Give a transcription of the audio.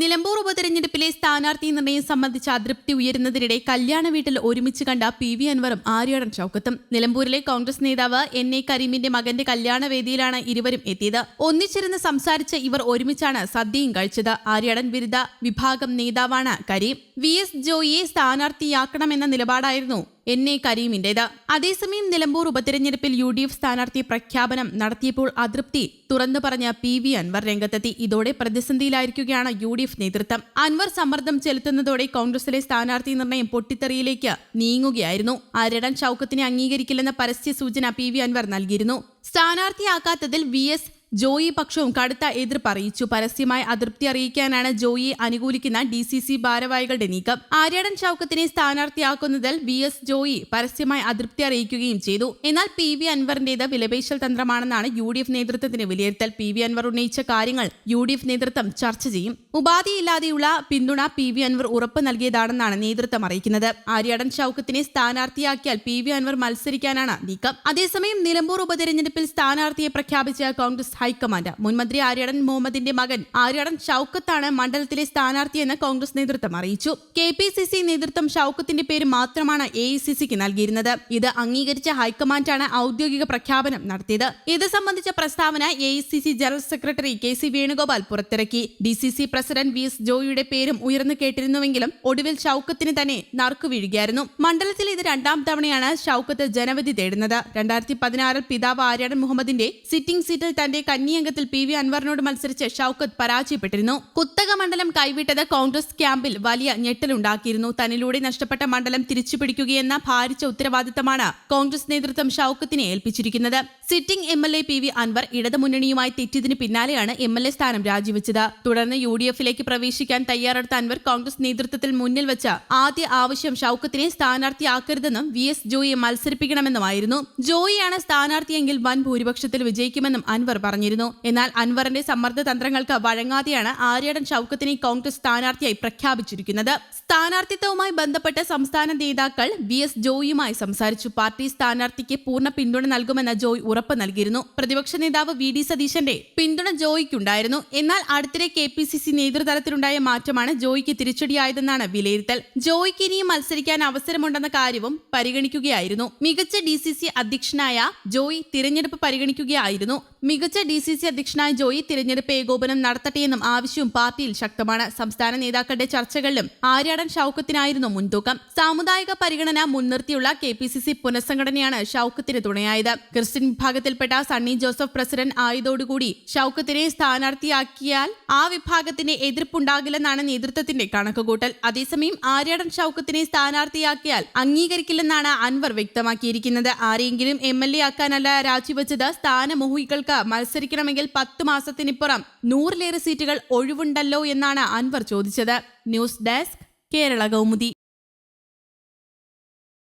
നിലമ്പൂർ ഉപതെരഞ്ഞെടുപ്പിലെ സ്ഥാനാർത്ഥി നിർണയം സംബന്ധിച്ച അതൃപ്തി ഉയരുന്നതിനിടെ കല്യാണ വീട്ടിൽ ഒരുമിച്ച് കണ്ട പി വി അൻവറും ആര്യാടൻ ചൌക്കത്തും. നിലമ്പൂരിലെ കോൺഗ്രസ് നേതാവ് എൻ എ കരീമിന്റെ മകന്റെ കല്യാണ വേദിയിലാണ് ഇരുവരും എത്തിയത്. ഒന്നിച്ചിരുന്ന് സംസാരിച്ച ഇവർ ഒരുമിച്ചാണ് സദ്യയും കഴിച്ചത്. ആര്യാടൻ ബിരുദ വിഭാഗം നേതാവാണ് കരീം. വി എസ് ജോയിയെ സ്ഥാനാർത്ഥിയാക്കണമെന്ന നിലപാടായിരുന്നു എൻ എ കരീമിന്റേത് അതേസമയം നിലമ്പൂർ ഉപതെരഞ്ഞെടുപ്പിൽ യു ഡി എഫ് സ്ഥാനാർത്ഥി പ്രഖ്യാപനം നടത്തിയപ്പോൾ അതൃപ്തി തുറന്നു പറഞ്ഞ പി വി അൻവർ രംഗത്തെത്തി. ഇതോടെ പ്രതിസന്ധിയിലായിരിക്കുകയാണ് യു ഡി എഫ് നേതൃത്വം. അൻവർ സമ്മർദ്ദം ചെലുത്തുന്നതോടെ കോൺഗ്രസിലെ സ്ഥാനാർത്ഥി നിർണയം പൊട്ടിത്തെറിയിലേക്ക് നീങ്ങുകയായിരുന്നു. അരടൻ ചൌക്കത്തിനെ അംഗീകരിക്കില്ലെന്ന പരസ്യ സൂചന പി വി അൻവർ നൽകിയിരുന്നു. സ്ഥാനാർത്ഥിയാക്കാത്തതിൽ വി എസ് ജോയി പക്ഷവും കടുത്ത എതിർപ്പ് അറിയിച്ചു പരസ്യമായി അതൃപ്തി അറിയിക്കാനാണ് ജോയിയെ അനുകൂലിക്കുന്ന ഡി സി സി ഭാരവാഹികളുടെ നീക്കം. ആര്യാടൻ ചൌക്കത്തിനെ സ്ഥാനാർത്ഥിയാക്കുന്നതിൽ വി എസ് ജോയി പരസ്യമായി അതൃപ്തി അറിയിക്കുകയും ചെയ്തു. എന്നാൽ പി വി അൻവറിന്റേത് വിലപേശൽ തന്ത്രമാണെന്നാണ് യു ഡി എഫ് നേതൃത്വത്തിന്റെ വിലയിരുത്തൽ. പി വി അൻവർ ഉന്നയിച്ച കാര്യങ്ങൾ യു ഡി എഫ് നേതൃത്വം ചർച്ച ചെയ്യും. ഉപാധിയില്ലാതെയുള്ള പിന്തുണ പി വി അൻവർ ഉറപ്പ് നൽകിയതാണെന്നാണ് നേതൃത്വം അറിയിക്കുന്നത്. ആര്യാടൻ ചൌക്കത്തിനെ സ്ഥാനാർത്ഥിയാക്കിയാൽ പി വി അൻവർ മത്സരിക്കാനാണ് നീക്കം. അതേസമയം നിലമ്പൂർ ഉപതെരഞ്ഞെടുപ്പിൽ സ്ഥാനാർത്ഥിയെ പ്രഖ്യാപിച്ച കോൺഗ്രസ് ഹൈക്കമാൻഡ്. മുൻമന്ത്രി ആര്യാടൻ മുഹമ്മദിന്റെ മകൻ ആര്യാടൻ ഷൌക്കത്താണ് മണ്ഡലത്തിലെ സ്ഥാനാർത്ഥിയെന്ന് കോൺഗ്രസ് നേതൃത്വം അറിയിച്ചു. കെ പി സി സി നേതൃത്വം ഷൌക്കത്തിന്റെ പേര് മാത്രമാണ് എ ഐ സി സിക്ക് നൽകിയിരുന്നത്. ഇത് അംഗീകരിച്ച ഹൈക്കമാൻഡാണ് ഔദ്യോഗിക പ്രഖ്യാപനം നടത്തിയത്. ഇത് സംബന്ധിച്ച പ്രസ്താവന A I C C general secretary K C Venugopal പുറത്തിറക്കി. D C C president V S ജോയിയുടെ പേരും ഉയർന്നു കേട്ടിരുന്നുവെങ്കിലും ഒടുവിൽ ഷൌക്കത്തിന് തന്നെ നറുക്കു വീഴുകയായിരുന്നു. മണ്ഡലത്തിൽ ഇത് രണ്ടാം തവണയാണ് ഷൌക്കത്ത് ജനവിധി തേടുന്നത്. രണ്ടായിരത്തി പതിനാറിൽ പിതാവ് ആര്യാടൻ മുഹമ്മദിന്റെ സിറ്റിംഗ് സീറ്റിൽ തന്റെ കന്നിയംഗത്തിൽ പി വി അൻവറിനോട് മത്സരിച്ച് ഷൌക്കത്ത് പരാജയപ്പെട്ടിരുന്നു. കുത്തക മണ്ഡലം കൈവിട്ടത് കോൺഗ്രസ് ക്യാമ്പിൽ വലിയ ഞെട്ടലുണ്ടാക്കിയിരുന്നു. തന്നിലൂടെ നഷ്ടപ്പെട്ട മണ്ഡലം തിരിച്ചുപിടിക്കുകയെന്ന ഭാരിച്ച ഉത്തരവാദിത്തമാണ് കോൺഗ്രസ് നേതൃത്വം ഷൌക്കത്തിനെ ഏൽപ്പിച്ചിരിക്കുന്നത്. Sitting M L A P V Anvar ഇടതുമുന്നണിയുമായി തെറ്റിയതിന് പിന്നാലെയാണ് എം എൽ എ സ്ഥാനം രാജിവെച്ചത്. തുടർന്ന് യു ഡി എഫിലേക്ക് പ്രവേശിക്കാൻ തയ്യാറെടുത്ത അൻവർ കോൺഗ്രസ് നേതൃത്വത്തിൽ മുന്നിൽ വെച്ച ആദ്യ ആവശ്യം ഷൌക്കത്തിനെ സ്ഥാനാർത്ഥിയാക്കരുതെന്നും വി എസ് ജോയിയെ മത്സരിപ്പിക്കണമെന്നുമായിരുന്നു. ജോയിയാണ് സ്ഥാനാർത്ഥിയെങ്കിൽ വൻ ഭൂരിപക്ഷത്തിൽ വിജയിക്കുമെന്നും അൻവർ പറഞ്ഞിരുന്നു. എന്നാൽ അൻവറിന്റെ സമ്മർദ്ദ തന്ത്രങ്ങൾക്ക് വഴങ്ങാതെയാണ് ആര്യാടൻ ഷൌക്കത്തിനെ കോൺഗ്രസ് സ്ഥാനാർത്ഥിയായി പ്രഖ്യാപിച്ചിരിക്കുന്നത്. സ്ഥാനാർത്ഥിത്വവുമായി ബന്ധപ്പെട്ട് സംസ്ഥാന നേതാക്കൾ വി എസ് ജോയിയുമായി സംസാരിച്ചു. പാർട്ടി സ്ഥാനാർത്ഥിക്ക് പൂർണ പിന്തുണ നൽകുമെന്ന് ജോയ് ഉറപ്പ് നൽകിയിരുന്നു. പ്രതിപക്ഷ നേതാവ് വി ഡി സതീശന്റെ പിന്തുണ ജോയിക്കുണ്ടായിരുന്നു. എന്നാൽ അടുത്തിടെ കെ പി സി സി നേതൃതലത്തിലുണ്ടായ മാറ്റമാണ് ജോയിക്ക് തിരിച്ചടിയായതെന്നാണ് വിലയിരുത്തൽ. ജോയിക്ക് ഇനിയും മത്സരിക്കാൻ അവസരമുണ്ടെന്ന കാര്യവും പരിഗണിക്കുകയായിരുന്നു. മികച്ച ഡി സി സി അധ്യക്ഷനായ ജോയി തിരഞ്ഞെടുപ്പ് പരിഗണിക്കുകയായിരുന്നു. മികച്ച ഡി സി സി അധ്യക്ഷനായ ജോയി തിരഞ്ഞെടുപ്പ് ഏകോപനം നടത്തട്ടെയെന്നും ആവശ്യവും പാർട്ടിയിൽ ശക്തമാണ്. സംസ്ഥാന നേതാക്കളുടെ ചർച്ചകളിലും ആര്യാടൻ ഷൌക്കത്തിനായിരുന്നു മുൻതൂക്കം. സാമുദായിക പരിഗണന മുൻനിർത്തിയുള്ള കെ പി സി സി പുനഃസംഘടനയാണ് ഷൌക്കത്തിന് തുണയായത്. ക്രിസ്ത്യൻ വിഭാഗത്തിൽപ്പെട്ട സണ്ണി ജോസഫ് പ്രസിഡന്റ് ആയതോടുകൂടി ഷൌക്കത്തിനെ സ്ഥാനാർത്ഥിയാക്കിയാൽ ആ വിഭാഗത്തിന്റെ എതിർപ്പുണ്ടാകില്ലെന്നാണ് നേതൃത്വത്തിന്റെ കണക്കുകൂട്ടൽ. അതേസമയം ആര്യാടൻ ഷൌക്കത്തിനെ സ്ഥാനാർത്ഥിയാക്കിയാൽ അംഗീകരിക്കില്ലെന്നാണ് അൻവർ വ്യക്തമാക്കിയിരിക്കുന്നത്. ആരെങ്കിലും എം എൽ എ ആക്കാനല്ല രാജിവെച്ചത് സ്ഥാനമോഹികൾക്ക് മത്സരിക്കണമെങ്കിൽ പത്ത് മാസത്തിനിപ്പുറം നൂറിലേറെ സീറ്റുകൾ ഒഴിവുണ്ടല്ലോ എന്നാണ് അൻവർ ചോദിച്ചത്. News desk Kerala Kaumudi.